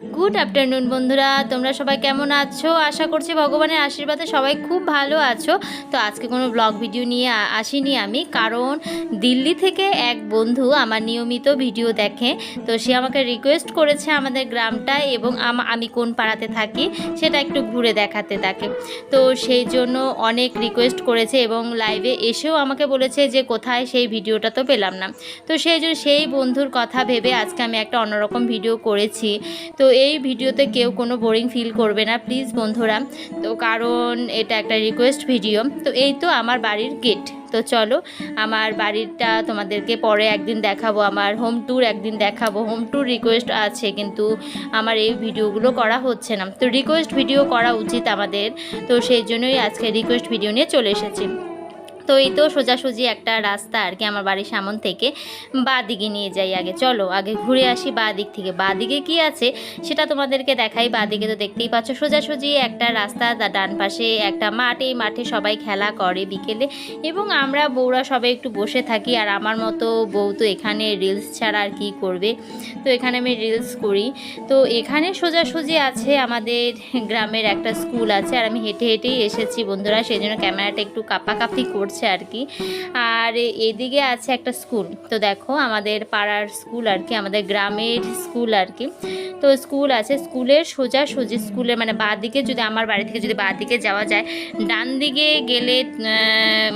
Good afternoon বন্ধুরা। তোমরা সবাই কেমন আছো? আশা করছি ভগবানের আশীর্বাদে সবাই খুব ভালো আছো। তো আজকে কোনো ব্লগ ভিডিও নিয়ে আসিনি আমি, কারণ দিল্লি থেকে এক বন্ধু আমার নিয়মিত ভিডিও দেখে। তো সে আমাকে রিকোয়েস্ট করেছে আমাদের গ্রামটায় এবং আমি কোন পাড়াতে থাকি সেটা একটু ঘুরে দেখাতে তাকে। তো সেই জন্য অনেক রিকোয়েস্ট করেছে এবং লাইভে এসেও আমাকে বলেছে যে কোথায় সেই ভিডিওটা তো পেলাম না। তো সেই জন্য সেই বন্ধুর কথা ভেবে আজকে আমি একটা অন্যরকম ভিডিও করেছি। তো এই ভিডিওতে কেউ কোনো বোরিং ফিল করবে না, প্লিজ বন্ধুরা। তো কারণ এটা একটা রিকোয়েস্ট ভিডিও। তো এই তো আমার বাড়ির গেট তো চলো, আমার বাড়িটা তোমাদেরকে পরে একদিন দেখাবো, আমার হোম ট্যুর একদিন দেখাবো। হোম ট্যুর রিকোয়েস্ট আছে, কিন্তু আমার এই ভিডিওগুলো করা হচ্ছে না। তো রিকোয়েস্ট ভিডিও করা উচিত আমাদের। তো সেই জন্যই আজকে রিকোয়েস্ট ভিডিও নিয়ে চলে এসেছি। তো এই তো সোজাসুজি একটা রাস্তা আর কি আমার বাড়ির সামন থেকে বা দিকে নিয়ে যাই আগে। চলো, আগে ঘুরে আসি বা দিক থেকে। বা দিকে কি আছে সেটা তোমাদেরকে দেখাই। বা দিকে তো দেখতেই পাচ্ছ সোজাসুজি একটা রাস্তা ডান পাশে একটা মাঠ। এই মাঠে সবাই খেলা করে বিকেলে এবং আমরা বউরা সবাই একটু বসে থাকি আর আমার মতো বউ তো এখানে রিলস ছাড়া আর কি করবে। তো এখানে আমি রিলস করি। তো এখানে সোজাসুজি আছে আমাদের গ্রামের একটা স্কুল আছে আর আমি হেঁটে হেঁটেই এসেছি বন্ধুরা। সেই জন্য ক্যামেরাটা একটু কাপাকাপি করছে। আর কি। আর এদিকে আছে একটা স্কুল। তো দেখো, আমাদের পাড়ার স্কুল আর কি, আমাদের গ্রামের স্কুল আর কি। তো স্কুল আছে, স্কুলের সোজাসুজি স্কুলের মানে বাঁ দিকে যদি আমার বাড়ি থেকে যদি বাঁ দিকে যাওয়া যায় ডান দিকে গেলে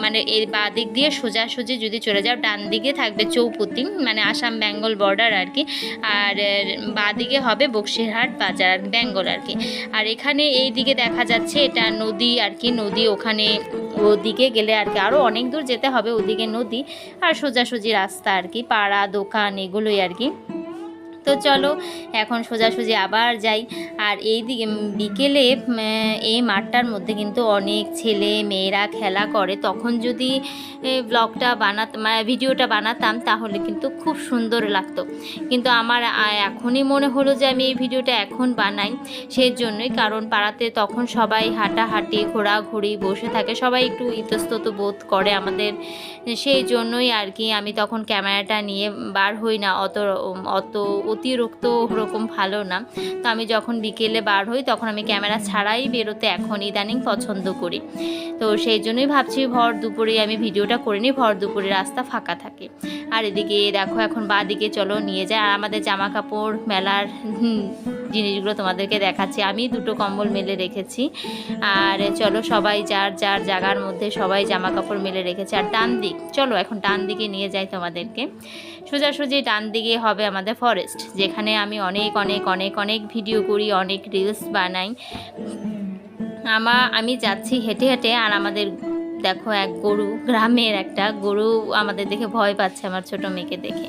মানে এই বাঁ দিক দিয়ে সোজাসুজি যদি চলে যাও ডান দিকে থাকবে চৌপতি মানে আসাম বেঙ্গল বর্ডার আর কি। আর বাঁ দিকে হবে বক্সিরহাট বাজার আর বেঙ্গল আর কি। আর এখানে এই দিকে দেখা যাচ্ছে, এটা নদী আর কি, নদী ওখানে ওদিকে গেলে আর কি আরও অনেক দূর যেতে হবে, ওদিকে নদী আর সোজাসুজি রাস্তা আর কি, পাড়া, দোকান এগুলোই আর কি। তো চলো, এখন সোজাসুজি আবার যাই। আর এই দিকে বিকেলে এই মাঠটার মধ্যে কিন্তু অনেক ছেলে মেয়েরা খেলা করে। তখন যদি ব্লগটা বানাত মানে ভিডিওটা বানাতাম, তাহলে কিন্তু খুব সুন্দর লাগতো। কিন্তু আমার এখনই মনে হলো যে আমি এই ভিডিওটা এখন বানাই। সেই জন্যই কারণ পাড়াতে তখন সবাই হাঁটাহাঁটি, ঘোরাঘুরি, বসে থাকে। সবাই একটু ইতস্তত বোধ করে আমাদের। সেই জন্যই আর কি আমি তখন ক্যামেরাটা নিয়ে বার হই না। অত অত অতিরিক্ত ওরকম ভালো না। তো আমি যখন বিকেলে বার হই, তখন আমি ক্যামেরা ছাড়াই বেরোতে এখন ইদানিং পছন্দ করি। তো সেই জন্যই ভাবছি ভর দুপুরে আমি ভিডিওটা করে নিই, ভর দুপুরে রাস্তা ফাঁকা থাকে। আর এদিকে দেখো এখন বাদিকে চলো নিয়ে যায়। আর আমাদের জামা কাপড় মেলার জিনিসগুলো তোমাদেরকে দেখাচ্ছি। আমি দুটো কম্বল মেলে রেখেছি। আর চলো সবাই যার যার জায়গার মধ্যে সবাই জামা কাপড় মেলে রেখেছে। আর ডান দিক, চলো এখন ডান দিকে নিয়ে যাই তোমাদেরকে। সোজাসুজি ডান দিকে হবে আমাদের ফরেস্ট যেখানে আমি অনেক অনেক অনেক অনেক ভিডিও করি, অনেক রিলস বানাই। আমা, আমি যাচ্ছি হেঁটে হেঁটে, আর আমাদের দেখো এক গরু, গ্রামের একটা গরু আমাদের দেখে ভয় পাচ্ছে আমার ছোট মেয়েকে দেখে।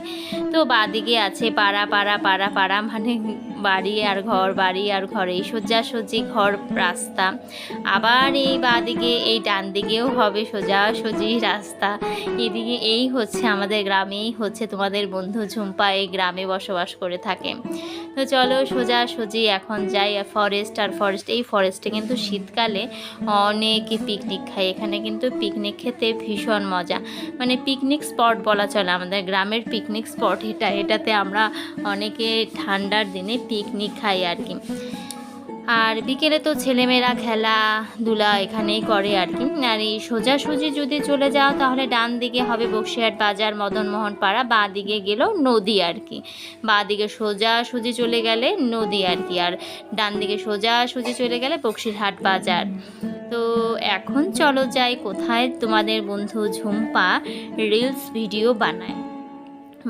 তো বাদিকে আছে পাড়া পাড়া পাড়া পাড়া মানে বাড়ি আর ঘর, বাড়ি আর ঘর, এই সোজাসুজি ঘর রাস্তা। আবার এই বাদিকে, এই ডান দিকেও হবে সোজাসুজি রাস্তা। এদিকে এই হচ্ছে আমাদের গ্রামেই হচ্ছে তোমাদের বন্ধু ঝুম্পা, এই গ্রামে বসবাস করে থাকে। তো চলো সোজাসুজি এখন যাই ফরেস্ট আর ফরেস্ট এই ফরেস্টে কিন্তু শীতকালে অনেকে পিকনিক খায়। এখানে কিন্তু পিকনিক খেতে ভীষণ মজা। মানে পিকনিক স্পট বলা চলে আমাদের গ্রামের পিকনিক স্পট এটা। এটাতে আমরা অনেকে ঠান্ডার দিনে পিকনিক খাই আর কি। আর বিকেলে তো ছেলেমেয়েরা খেলাধুলা এখানেই করে আর কি। আর এই সোজাসুজি যদি চলে যাও, তাহলে ডান দিকে হবে বক্সিহাট বাজার মদনমোহন পাড়া বাঁ দিকে গেলেও নদী আর কি। বাঁ দিকে সোজাসুজি চলে গেলে নদী আর কি, আর ডান দিকে সোজাসুজি চলে গেলে বক্সিরহাট বাজার। তো এখন চলো যাই, কোথায় তোমাদের বন্ধু ঝুম্পা রিলস ভিডিও বানায়।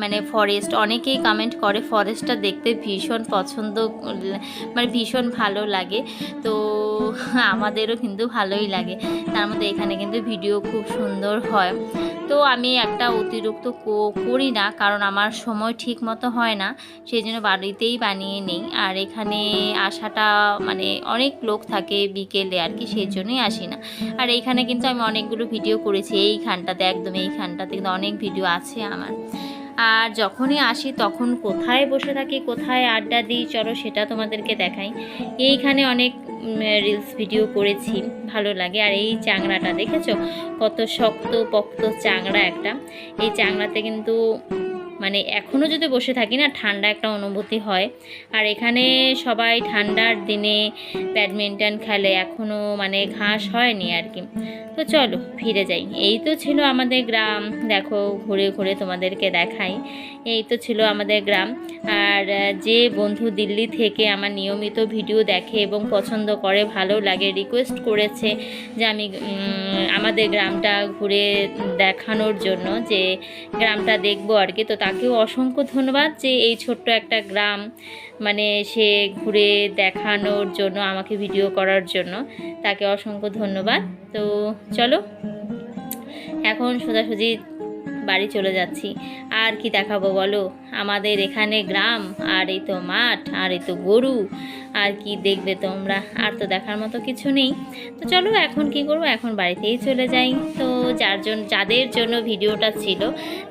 মানে ফরেস্ট অনেকেই কমেন্ট করে ফরেস্টটা দেখতে ভীষণ পছন্দ মানে ভীষণ ভালো লাগে। তো আমাদেরও কিন্তু ভালোই লাগে। তার মধ্যে এখানে কিন্তু ভিডিও খুব সুন্দর হয়। তো আমি একটা অতিরিক্ত করি না, কারণ আমার সময় ঠিক মতো হয় না। সেই জন্য বাড়িতেই বানিয়ে নিই। আর এখানে আসাটা মানে অনেক লোক থাকে বিকেলে আর কি সেই জন্যই আসি না। আর এইখানে কিন্তু আমি অনেকগুলো ভিডিও করেছি। এইখানটাতে, একদম এইখানটাতে কিন্তু অনেক ভিডিও আছে আমার। আর যখনই আসি তখন কোথায় বসে থাকি, কোথায় আড্ডা দিই, চলো সেটা তোমাদেরকে দেখাই। এইখানে অনেক রিলস ভিডিও করেছি, ভালো লাগে। আর এই চাংড়াটা, দেখেছ? কত শক্ত পক্ত চাংড়া একটা। এই চাংড়াতে কিন্তু মানে এখনও যদি বসে থাকি না, ঠান্ডা একটা অনুভূতি হয়। আর এখানে সবাই ঠান্ডার দিনে ব্যাডমিন্টন খেলে এখনও মানে ঘাস হয়নি আর কি। তো চলো, ফিরে যাই। এই তো ছিল আমাদের গ্রাম। দেখো, ঘুরে ঘুরে তোমাদেরকে দেখাই। এই তো ছিল আমাদের গ্রাম। আর যে বন্ধু দিল্লি থেকে আমার নিয়মিত ভিডিও দেখে এবং পছন্দ করে, ভালো লাগে রিকোয়েস্ট করেছে যে আমি আমাদের গ্রামটা ঘুরে দেখানোর জন্য, যে গ্রামটা দেখব আর কি, তো তাকেও অসংখ্য ধন্যবাদ যে এই ছোট্ট একটা গ্রাম মানে সে ঘুরে দেখানোর জন্য, আমাকে ভিডিও করার জন্য, তাকে অসংখ্য ধন্যবাদ। তো চলো, এখন সোজাসুজি বাড়ি চলে যাচ্ছি। আর কি দেখাবো বলো? আমাদের এখানে গ্রাম, আর এই তো মাঠ, আর এই তো গরু। আর কি দেখবে তোমরা? আর তো দেখার মতো কিছু নেই। তো চলো এখন কি করব? এখন বাড়িতেই চলে যাই। তো যার জন্য যাদের জন্য ভিডিওটা ছিল,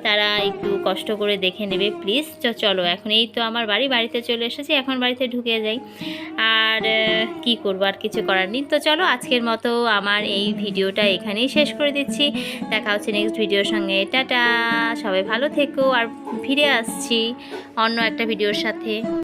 তারা একটু কষ্ট করে দেখে নেবে প্লিজ চলো, এখন এই তো আমার বাড়ি, বাড়িতে চলে এসেছি, এখন বাড়িতে ঢুকে যাই। আর কি করব? আর কিছু করার নেই। তো চলো, আজকের মতো আমার এই ভিডিওটা এখানেই শেষ করে দিচ্ছি। দেখা হচ্ছে নেক্সট ভিডিওর সঙ্গে। টাটা! সবাই ভালো থেকো আর ফিরে আসছি অন্য একটা ভিডিওর সাথে।